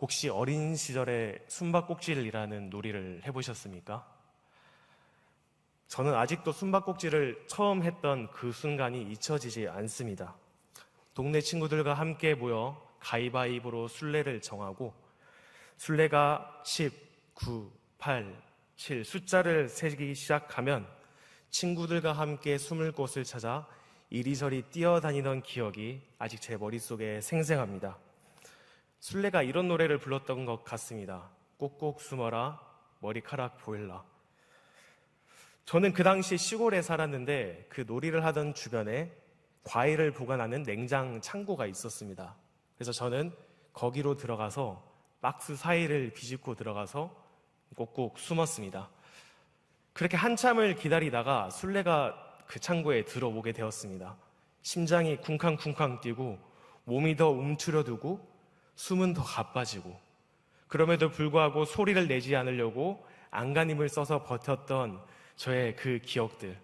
혹시 어린 시절에 숨바꼭질이라는 놀이를 해보셨습니까? 저는 아직도 숨바꼭질을 처음 했던 그 순간이 잊혀지지 않습니다. 동네 친구들과 함께 모여 가위바위보로 순례를 정하고 순례가 10, 9, 8, 7 숫자를 세기 시작하면 친구들과 함께 숨을 곳을 찾아 이리저리 뛰어다니던 기억이 아직 제 머릿속에 생생합니다. 순례가 이런 노래를 불렀던 것 같습니다. 꼭꼭 숨어라, 머리카락 보일라. 저는 그 당시 시골에 살았는데 그 놀이를 하던 주변에 과일을 보관하는 냉장 창고가 있었습니다. 그래서 저는 거기로 들어가서 박스 사이를 비집고 들어가서 꼭꼭 숨었습니다. 그렇게 한참을 기다리다가 술래가 그 창고에 들어오게 되었습니다. 심장이 쿵쾅쿵쾅 뛰고 몸이 더 움츠려두고 숨은 더 가빠지고 그럼에도 불구하고 소리를 내지 않으려고 안간힘을 써서 버텼던 저의 그 기억들.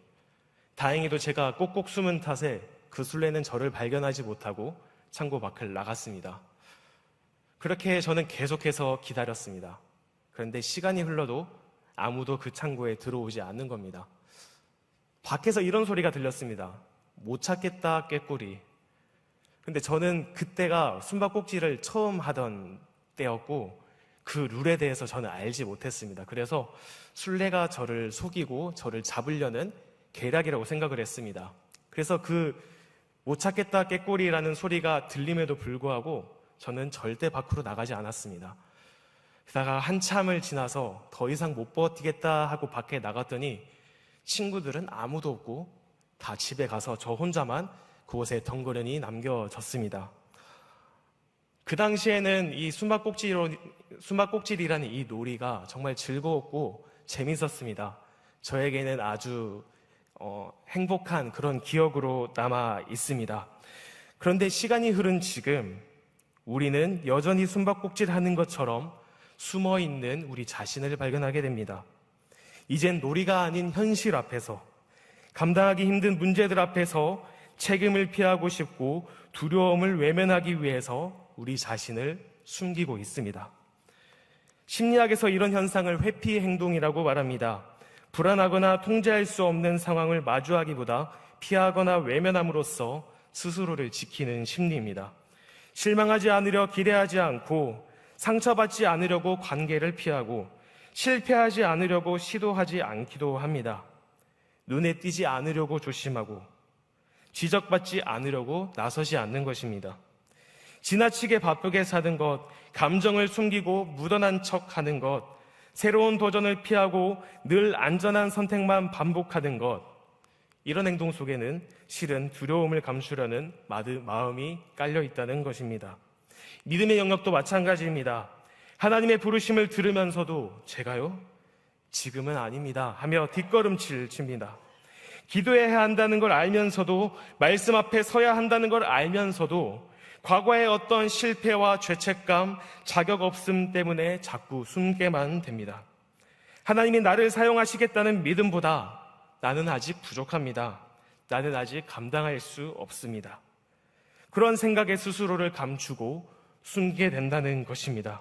다행히도 제가 꼭꼭 숨은 탓에 그 술래는 저를 발견하지 못하고 창고 밖을 나갔습니다. 그렇게 저는 계속해서 기다렸습니다. 그런데 시간이 흘러도 아무도 그 창고에 들어오지 않는 겁니다. 밖에서 이런 소리가 들렸습니다. 못 찾겠다, 깨꼬리. 근데 저는 그때가 숨바꼭질을 처음 하던 때였고 그 룰에 대해서 저는 알지 못했습니다. 그래서 술래가 저를 속이고 저를 잡으려는 계략이라고 생각을 했습니다. 그래서 그 못 찾겠다 깨꼬리라는 소리가 들림에도 불구하고 저는 절대 밖으로 나가지 않았습니다. 그러다가 한참을 지나서 더 이상 못 버티겠다 하고 밖에 나갔더니 친구들은 아무도 없고 다 집에 가서 저 혼자만 그곳에 덩그러니 남겨졌습니다. 그 당시에는 이 숨바꼭질로, 숨바꼭질이라는 이 놀이가 정말 즐거웠고 재밌었습니다. 저에게는 아주 어, 행복한 그런 기억으로 남아 있습니다. 그런데 시간이 흐른 지금 우리는 여전히 숨바꼭질 하는 것처럼 숨어 있는 우리 자신을 발견하게 됩니다. 이젠 놀이가 아닌 현실 앞에서 감당하기 힘든 문제들 앞에서 책임을 피하고 싶고 두려움을 외면하기 위해서 우리 자신을 숨기고 있습니다. 심리학에서 이런 현상을 회피 행동이라고 말합니다. 불안하거나 통제할 수 없는 상황을 마주하기보다 피하거나 외면함으로써 스스로를 지키는 심리입니다. 실망하지 않으려 기대하지 않고 상처받지 않으려고 관계를 피하고 실패하지 않으려고 시도하지 않기도 합니다. 눈에 띄지 않으려고 조심하고 지적받지 않으려고 나서지 않는 것입니다. 지나치게 바쁘게 사는 것, 감정을 숨기고 묻어난 척 하는 것, 새로운 도전을 피하고 늘 안전한 선택만 반복하는 것, 이런 행동 속에는 실은 두려움을 감추려는 마음이 깔려 있다는 것입니다. 믿음의 영역도 마찬가지입니다. 하나님의 부르심을 들으면서도 제가요? 지금은 아닙니다. 하며 뒷걸음질 칩니다. 기도해야 한다는 걸 알면서도 말씀 앞에 서야 한다는 걸 알면서도 과거의 어떤 실패와 죄책감, 자격 없음 때문에 자꾸 숨게만 됩니다. 하나님이 나를 사용하시겠다는 믿음보다 나는 아직 부족합니다. 나는 아직 감당할 수 없습니다. 그런 생각에 스스로를 감추고 숨게 된다는 것입니다.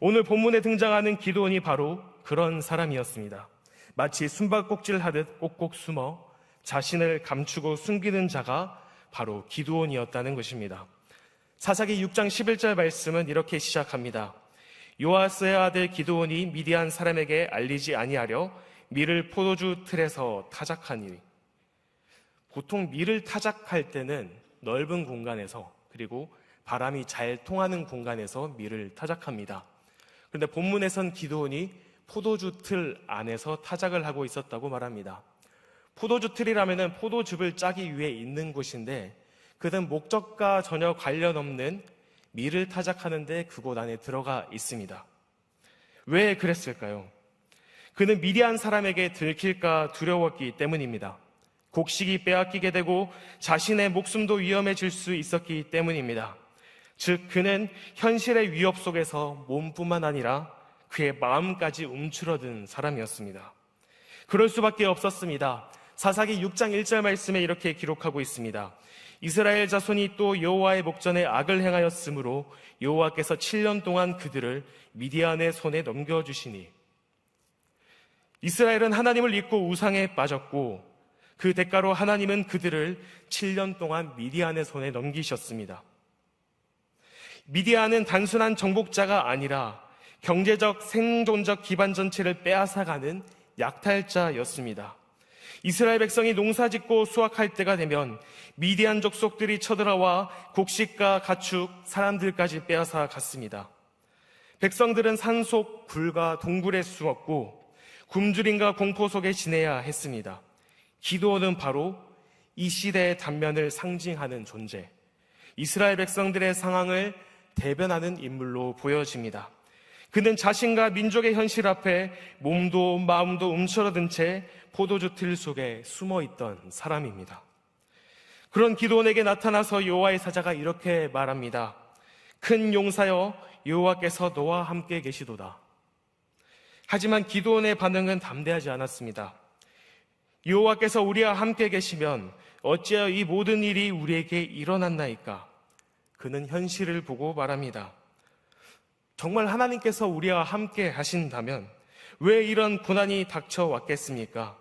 오늘 본문에 등장하는 기도원이 바로 그런 사람이었습니다. 마치 숨바꼭질 하듯 꼭꼭 숨어 자신을 감추고 숨기는 자가 바로 기도원이었다는 것입니다. 사사기 6장 11절 말씀은 이렇게 시작합니다. 요아스의 아들 기도원이 미디안 사람에게 알리지 아니하려 밀을 포도주 틀에서 타작하니 보통 밀을 타작할 때는 넓은 공간에서 그리고 바람이 잘 통하는 공간에서 밀을 타작합니다. 그런데 본문에선 기도원이 포도주 틀 안에서 타작을 하고 있었다고 말합니다. 포도주 틀이라면 포도즙을 짜기 위해 있는 곳인데 그는 목적과 전혀 관련 없는 밀을 타작하는데 그곳 안에 들어가 있습니다. 왜 그랬을까요? 그는 미디안 사람에게 들킬까 두려웠기 때문입니다. 곡식이 빼앗기게 되고 자신의 목숨도 위험해질 수 있었기 때문입니다. 즉, 그는 현실의 위협 속에서 몸뿐만 아니라 그의 마음까지 움츠러든 사람이었습니다. 그럴 수밖에 없었습니다. 사사기 6장 1절 말씀에 이렇게 기록하고 있습니다. 이스라엘 자손이 또 여호와의 목전에 악을 행하였으므로 여호와께서 7년 동안 그들을 미디안의 손에 넘겨 주시니 이스라엘은 하나님을 잊고 우상에 빠졌고 그 대가로 하나님은 그들을 7년 동안 미디안의 손에 넘기셨습니다. 미디안은 단순한 정복자가 아니라 경제적 생존적 기반 전체를 빼앗아가는 약탈자였습니다. 이스라엘 백성이 농사 짓고 수확할 때가 되면 미디안 족속들이 쳐들어와 곡식과 가축, 사람들까지 빼앗아 갔습니다. 백성들은 산속 굴과 동굴에 숨었고 굶주림과 공포 속에 지내야 했습니다. 기도원은 바로 이 시대의 단면을 상징하는 존재, 이스라엘 백성들의 상황을 대변하는 인물로 보여집니다. 그는 자신과 민족의 현실 앞에 몸도 마음도 움츠러든 채 포도주 틀 속에 숨어 있던 사람입니다. 그런 기도원에게 나타나서 여호와의 사자가 이렇게 말합니다. 큰 용사여 여호와께서 너와 함께 계시도다. 하지만 기도원의 반응은 담대하지 않았습니다. 여호와께서 우리와 함께 계시면 어찌하여 이 모든 일이 우리에게 일어났나이까? 그는 현실을 보고 말합니다. 정말 하나님께서 우리와 함께 하신다면 왜 이런 고난이 닥쳐왔겠습니까?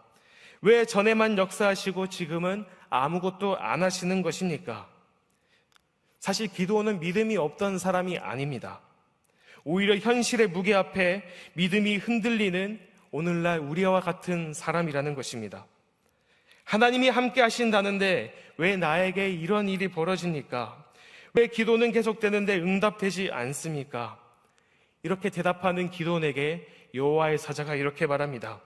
왜 전에만 역사하시고 지금은 아무것도 안 하시는 것입니까? 사실 기도원은 믿음이 없던 사람이 아닙니다. 오히려 현실의 무게 앞에 믿음이 흔들리는 오늘날 우리와 같은 사람이라는 것입니다. 하나님이 함께 하신다는데 왜 나에게 이런 일이 벌어집니까? 왜 기도는 계속되는데 응답되지 않습니까? 이렇게 대답하는 기도원에게 여호와의 사자가 이렇게 말합니다.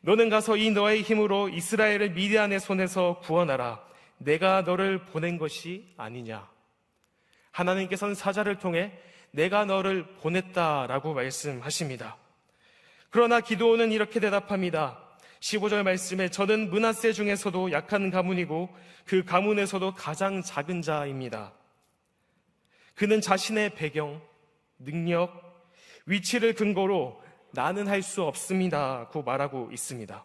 너는 가서 이 너의 힘으로 이스라엘을 미디안의 손에서 구원하라. 내가 너를 보낸 것이 아니냐. 하나님께서는 사자를 통해 내가 너를 보냈다라고 말씀하십니다. 그러나 기도원은 이렇게 대답합니다. 15절 말씀에 저는 문하세 중에서도 약한 가문이고 그 가문에서도 가장 작은 자입니다. 그는 자신의 배경, 능력, 위치를 근거로 나는 할 수 없습니다고 말하고 있습니다.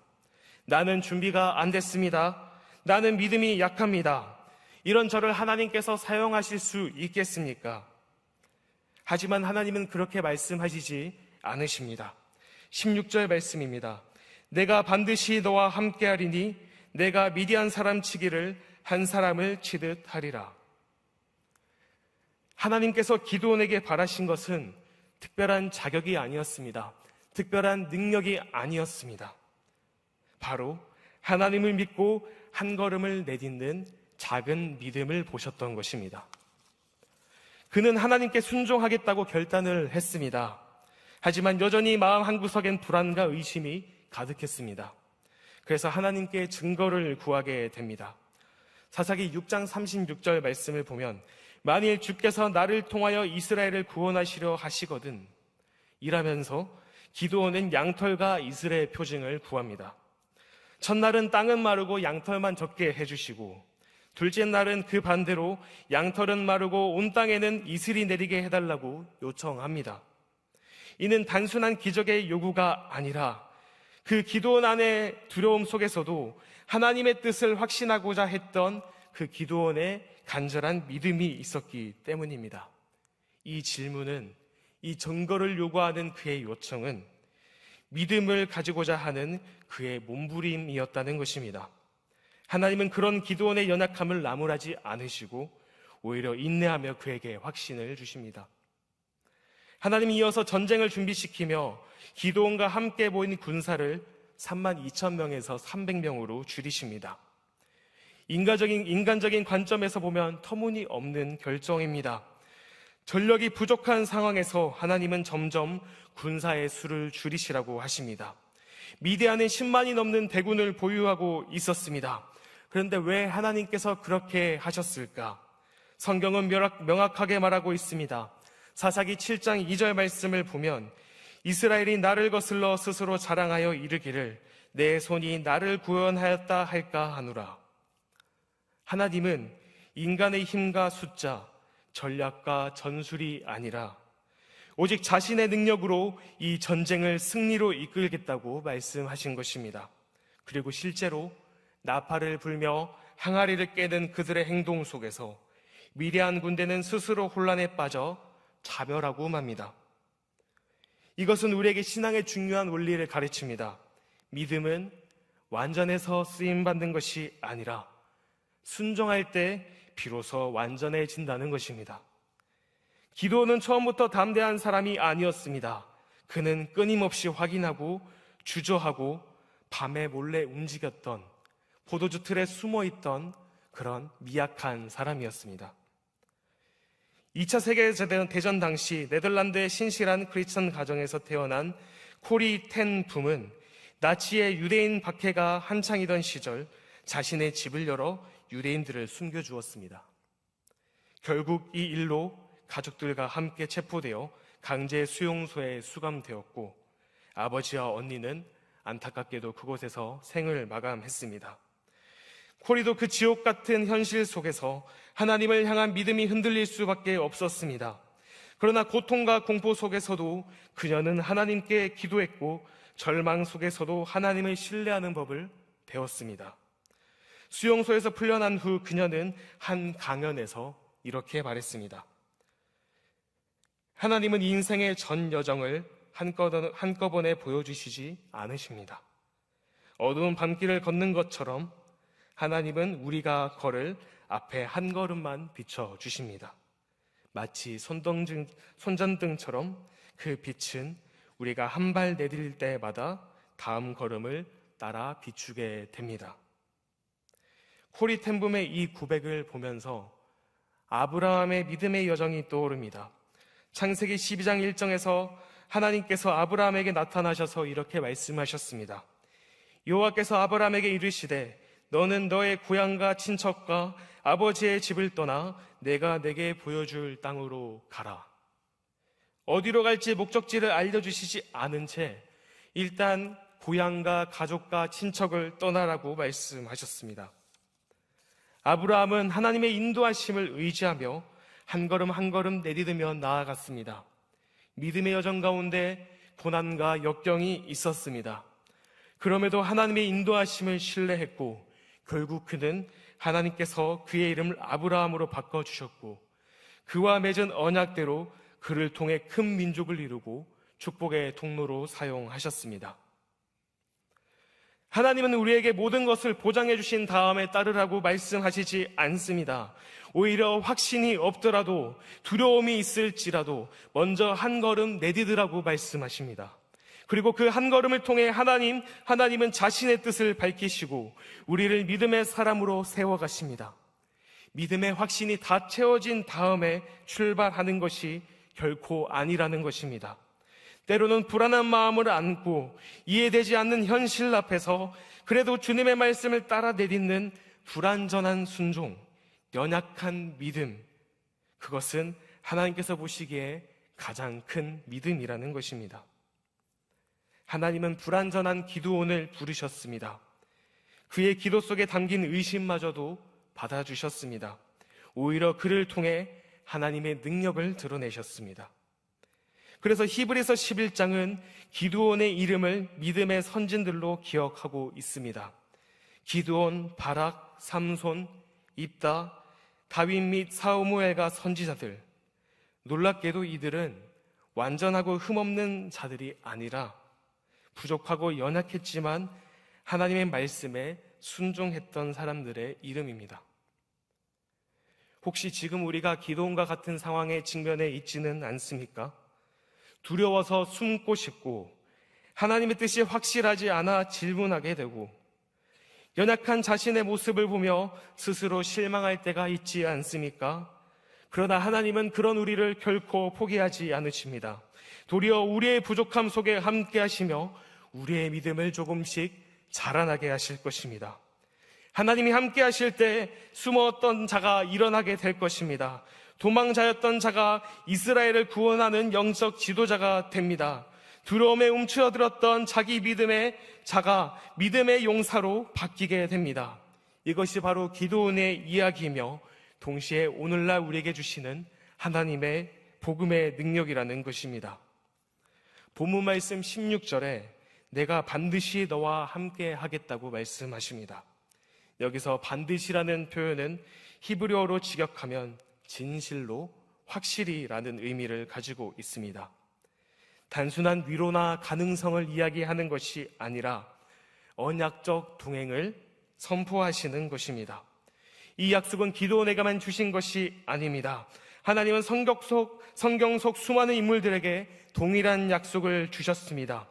나는 준비가 안 됐습니다. 나는 믿음이 약합니다. 이런 저를 하나님께서 사용하실 수 있겠습니까? 하지만 하나님은 그렇게 말씀하시지 않으십니다. 16절 말씀입니다. 내가 반드시 너와 함께 하리니 내가 미디안 사람 치기를 한 사람을 치듯 하리라. 하나님께서 기도원에게 바라신 것은 특별한 자격이 아니었습니다. 특별한 능력이 아니었습니다. 바로 하나님을 믿고 한 걸음을 내딛는 작은 믿음을 보셨던 것입니다. 그는 하나님께 순종하겠다고 결단을 했습니다. 하지만 여전히 마음 한구석엔 불안과 의심이 가득했습니다. 그래서 하나님께 증거를 구하게 됩니다. 사사기 6장 36절 말씀을 보면 만일 주께서 나를 통하여 이스라엘을 구원하시려 하시거든 이라면서 기도원은 양털과 이스라엘 표징을 구합니다. 첫날은 땅은 마르고 양털만 적게 해주시고 둘째 날은 그 반대로 양털은 마르고 온 땅에는 이슬이 내리게 해달라고 요청합니다. 이는 단순한 기적의 요구가 아니라 그 기도원 안의 두려움 속에서도 하나님의 뜻을 확신하고자 했던 그 기도원의 간절한 믿음이 있었기 때문입니다. 이 질문은 이 증거를 요구하는 그의 요청은 믿음을 가지고자 하는 그의 몸부림이었다는 것입니다. 하나님은 그런 기도원의 연약함을 나무라지 않으시고 오히려 인내하며 그에게 확신을 주십니다. 하나님이 이어서 전쟁을 준비시키며 기도원과 함께 모인 군사를 3만 2천 명에서 300명으로 줄이십니다. 인간적인, 인간적인 관점에서 보면 터무니없는 결정입니다. 전력이 부족한 상황에서 하나님은 점점 군사의 수를 줄이시라고 하십니다. 미대안은 10만이 넘는 대군을 보유하고 있었습니다. 그런데 왜 하나님께서 그렇게 하셨을까? 성경은 명확하게 말하고 있습니다. 사사기 7장 2절 말씀을 보면 이스라엘이 나를 거슬러 스스로 자랑하여 이르기를 내 손이 나를 구원하였다 할까 하노라. 하나님은 인간의 힘과 숫자, 전략과 전술이 아니라 오직 자신의 능력으로 이 전쟁을 승리로 이끌겠다고 말씀하신 것입니다. 그리고 실제로 나팔을 불며 항아리를 깨는 그들의 행동 속에서 미래한 군대는 스스로 혼란에 빠져 자멸하고 맙니다. 이것은 우리에게 신앙의 중요한 원리를 가르칩니다. 믿음은 완전해서 쓰임 받는 것이 아니라 순종할 때 비로소 완전해진다는 것입니다. 기도는 처음부터 담대한 사람이 아니었습니다. 그는 끊임없이 확인하고 주저하고 밤에 몰래 움직였던 포도주 틀에 숨어 있던 그런 미약한 사람이었습니다. 2차 세계대전 당시 네덜란드의 신실한 크리스천 가정에서 태어난 코리 텐 붐은 나치의 유대인 박해가 한창이던 시절 자신의 집을 열어 유대인들을 숨겨주었습니다. 결국 이 일로 가족들과 함께 체포되어 강제 수용소에 수감되었고 아버지와 언니는 안타깝게도 그곳에서 생을 마감했습니다. 코리도 그 지옥 같은 현실 속에서 하나님을 향한 믿음이 흔들릴 수밖에 없었습니다. 그러나 고통과 공포 속에서도 그녀는 하나님께 기도했고 절망 속에서도 하나님을 신뢰하는 법을 배웠습니다. 수용소에서 풀려난 후 그녀는 한 강연에서 이렇게 말했습니다. 하나님은 인생의 전 여정을 한꺼번에 보여주시지 않으십니다. 어두운 밤길을 걷는 것처럼 하나님은 우리가 걸을 앞에 한 걸음만 비춰 주십니다. 마치 손동등, 손전등처럼 그 빛은 우리가 한 발 내딜 때마다 다음 걸음을 따라 비추게 됩니다. 코리 텐붐의 이 고백을 보면서 아브라함의 믿음의 여정이 떠오릅니다. 창세기 12장 1정에서 하나님께서 아브라함에게 나타나셔서 이렇게 말씀하셨습니다. 여호와께서 아브라함에게 이르시되 너는 너의 고향과 친척과 아버지의 집을 떠나 내가 내게 보여줄 땅으로 가라. 어디로 갈지 목적지를 알려주시지 않은 채 일단 고향과 가족과 친척을 떠나라고 말씀하셨습니다. 아브라함은 하나님의 인도하심을 의지하며 한 걸음 한 걸음 내디디며 나아갔습니다. 믿음의 여정 가운데 고난과 역경이 있었습니다. 그럼에도 하나님의 인도하심을 신뢰했고 결국 그는 하나님께서 그의 이름을 아브라함으로 바꿔 주셨고 그와 맺은 언약대로 그를 통해 큰 민족을 이루고 축복의 통로로 사용하셨습니다. 하나님은 우리에게 모든 것을 보장해 주신 다음에 따르라고 말씀하시지 않습니다. 오히려 확신이 없더라도 두려움이 있을지라도 먼저 한 걸음 내디드라고 말씀하십니다. 그리고 그 한 걸음을 통해 하나님, 하나님은 자신의 뜻을 밝히시고 우리를 믿음의 사람으로 세워가십니다. 믿음의 확신이 다 채워진 다음에 출발하는 것이 결코 아니라는 것입니다. 때로는 불안한 마음을 안고 이해되지 않는 현실 앞에서 그래도 주님의 말씀을 따라 내딛는 불완전한 순종, 연약한 믿음, 그것은 하나님께서 보시기에 가장 큰 믿음이라는 것입니다. 하나님은 불완전한 기도원을 부르셨습니다. 그의 기도 속에 담긴 의심마저도 받아주셨습니다. 오히려 그를 통해 하나님의 능력을 드러내셨습니다. 그래서 히브리서 11장은 기도원의 이름을 믿음의 선진들로 기억하고 있습니다. 기도원, 바락, 삼손, 입다, 다윗 및 사우무엘과 선지자들. 놀랍게도 이들은 완전하고 흠없는 자들이 아니라 부족하고 연약했지만 하나님의 말씀에 순종했던 사람들의 이름입니다. 혹시 지금 우리가 기도원과 같은 상황에 직면해 있지는 않습니까? 두려워서 숨고 싶고 하나님의 뜻이 확실하지 않아 질문하게 되고 연약한 자신의 모습을 보며 스스로 실망할 때가 있지 않습니까? 그러나 하나님은 그런 우리를 결코 포기하지 않으십니다. 도리어 우리의 부족함 속에 함께 하시며 우리의 믿음을 조금씩 자라나게 하실 것입니다. 하나님이 함께 하실 때 숨었던 자가 일어나게 될 것입니다. 도망자였던 자가 이스라엘을 구원하는 영적 지도자가 됩니다. 두려움에 움츠러들었던 자기 믿음의 자가 믿음의 용사로 바뀌게 됩니다. 이것이 바로 기도원의 이야기이며 동시에 오늘날 우리에게 주시는 하나님의 복음의 능력이라는 것입니다. 본문 말씀 16절에 내가 반드시 너와 함께 하겠다고 말씀하십니다. 여기서 반드시라는 표현은 히브리어로 직역하면 진실로 확실히라는 의미를 가지고 있습니다. 단순한 위로나 가능성을 이야기하는 것이 아니라 언약적 동행을 선포하시는 것입니다. 이 약속은 기도원에게만 주신 것이 아닙니다. 하나님은 성경 속, 성경 속 수많은 인물들에게 동일한 약속을 주셨습니다.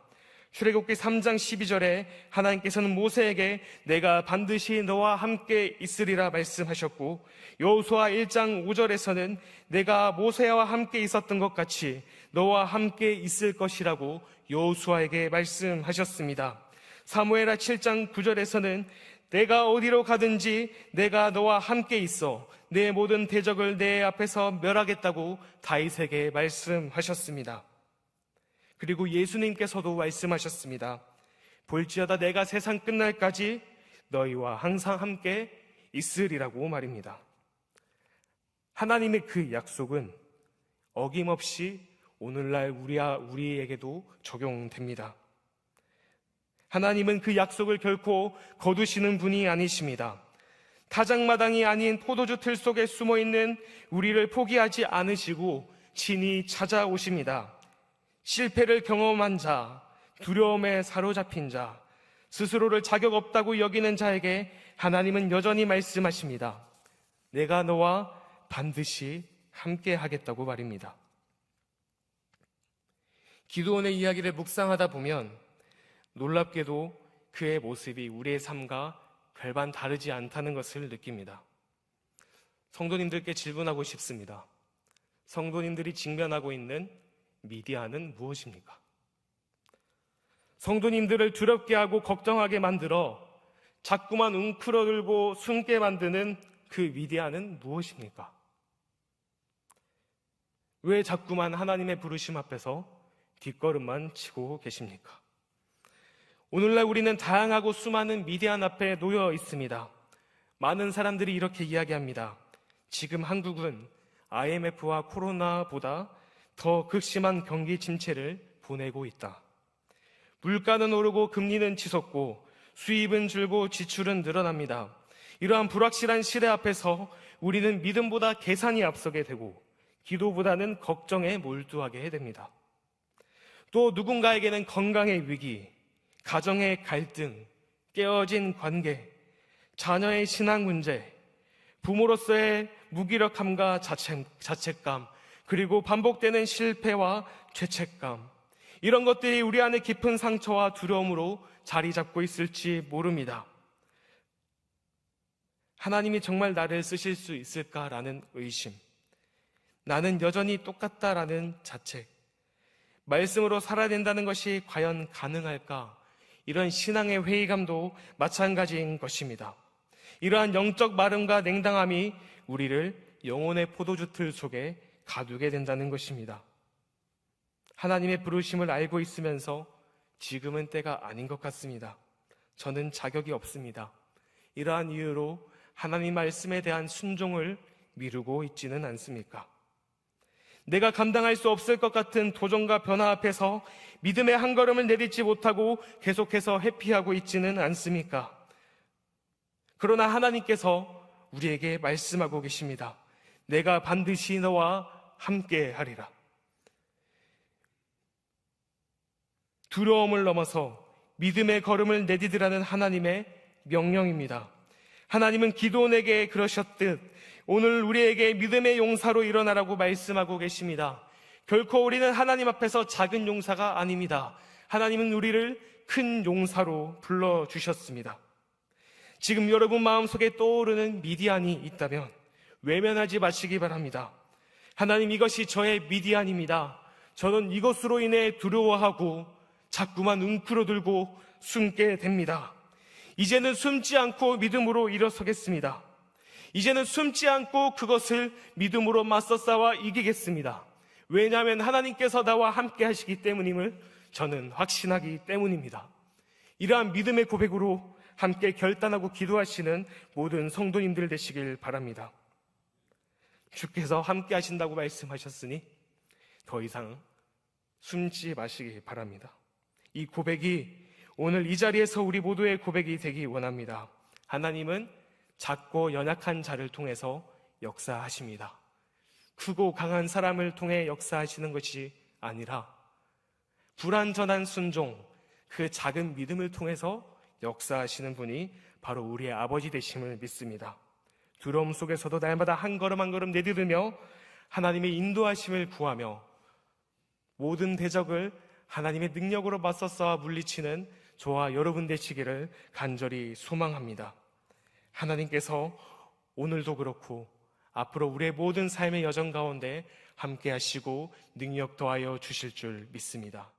출애굽기 3장 12절에 하나님께서는 모세에게 내가 반드시 너와 함께 있으리라 말씀하셨고 여호수아 1장 5절에서는 내가 모세와 함께 있었던 것 같이 너와 함께 있을 것이라고 여호수아에게 말씀하셨습니다. 사무엘하 7장 9절에서는 내가 어디로 가든지 내가 너와 함께 있어 내 모든 대적을 내 앞에서 멸하겠다고 다윗에게 말씀하셨습니다. 그리고 예수님께서도 말씀하셨습니다. 볼지어다 내가 세상 끝날까지 너희와 항상 함께 있으리라고 말입니다. 하나님의 그 약속은 어김없이 오늘날 우리와 우리에게도 적용됩니다. 하나님은 그 약속을 결코 거두시는 분이 아니십니다. 타작마당이 아닌 포도주 틀 속에 숨어 있는 우리를 포기하지 않으시고 친히 찾아오십니다. 실패를 경험한 자, 두려움에 사로잡힌 자, 스스로를 자격 없다고 여기는 자에게 하나님은 여전히 말씀하십니다. 내가 너와 반드시 함께 하겠다고 말입니다. 기도원의 이야기를 묵상하다 보면 놀랍게도 그의 모습이 우리의 삶과 별반 다르지 않다는 것을 느낍니다. 성도님들께 질문하고 싶습니다. 성도님들이 직면하고 있는 미디아는 무엇입니까? 성도님들을 두렵게 하고 걱정하게 만들어 자꾸만 웅크러들고 숨게 만드는 그 미디아는 무엇입니까? 왜 자꾸만 하나님의 부르심 앞에서 뒷걸음만 치고 계십니까? 오늘날 우리는 다양하고 수많은 미디안 앞에 놓여 있습니다. 많은 사람들이 이렇게 이야기합니다. 지금 한국은 IMF와 코로나보다 더 극심한 경기 침체를 보내고 있다. 물가는 오르고 금리는 치솟고 수입은 줄고 지출은 늘어납니다. 이러한 불확실한 시대 앞에서 우리는 믿음보다 계산이 앞서게 되고 기도보다는 걱정에 몰두하게 됩니다. 또 누군가에게는 건강의 위기, 가정의 갈등, 깨어진 관계, 자녀의 신앙 문제, 부모로서의 무기력함과 자책, 자책감, 그리고 반복되는 실패와 죄책감, 이런 것들이 우리 안에 깊은 상처와 두려움으로 자리 잡고 있을지 모릅니다. 하나님이 정말 나를 쓰실 수 있을까라는 의심, 나는 여전히 똑같다라는 자책, 말씀으로 살아야 된다는 것이 과연 가능할까? 이런 신앙의 회의감도 마찬가지인 것입니다. 이러한 영적 마름과 냉담함이 우리를 영혼의 포도주 틀 속에 가두게 된다는 것입니다. 하나님의 부르심을 알고 있으면서 지금은 때가 아닌 것 같습니다. 저는 자격이 없습니다. 이러한 이유로 하나님 말씀에 대한 순종을 미루고 있지는 않습니까? 내가 감당할 수 없을 것 같은 도전과 변화 앞에서 믿음의 한 걸음을 내딛지 못하고 계속해서 회피하고 있지는 않습니까? 그러나 하나님께서 우리에게 말씀하고 계십니다. 내가 반드시 너와 함께 하리라. 두려움을 넘어서 믿음의 걸음을 내디드라는 하나님의 명령입니다. 하나님은 기도원에게 그러셨듯 오늘 우리에게 믿음의 용사로 일어나라고 말씀하고 계십니다. 결코 우리는 하나님 앞에서 작은 용사가 아닙니다. 하나님은 우리를 큰 용사로 불러주셨습니다. 지금 여러분 마음속에 떠오르는 미디안이 있다면 외면하지 마시기 바랍니다. 하나님 이것이 저의 미디안입니다. 저는 이것으로 인해 두려워하고 자꾸만 웅크러들고 숨게 됩니다. 이제는 숨지 않고 믿음으로 일어서겠습니다. 이제는 숨지 않고 그것을 믿음으로 맞서 싸워 이기겠습니다. 왜냐하면 하나님께서 나와 함께 하시기 때문임을 저는 확신하기 때문입니다. 이러한 믿음의 고백으로 함께 결단하고 기도하시는 모든 성도님들 되시길 바랍니다. 주께서 함께 하신다고 말씀하셨으니 더 이상 숨지 마시기 바랍니다. 이 고백이 오늘 이 자리에서 우리 모두의 고백이 되기 원합니다. 하나님은 작고 연약한 자를 통해서 역사하십니다. 크고 강한 사람을 통해 역사하시는 것이 아니라 불완전한 순종, 그 작은 믿음을 통해서 역사하시는 분이 바로 우리의 아버지 되심을 믿습니다. 두려움 속에서도 날마다 한 걸음 한 걸음 내디르며 하나님의 인도하심을 구하며 모든 대적을 하나님의 능력으로 맞서 싸워 물리치는 저와 여러분 되시기를 간절히 소망합니다. 하나님께서 오늘도 그렇고 앞으로 우리의 모든 삶의 여정 가운데 함께 하시고 능력 더하여 주실 줄 믿습니다.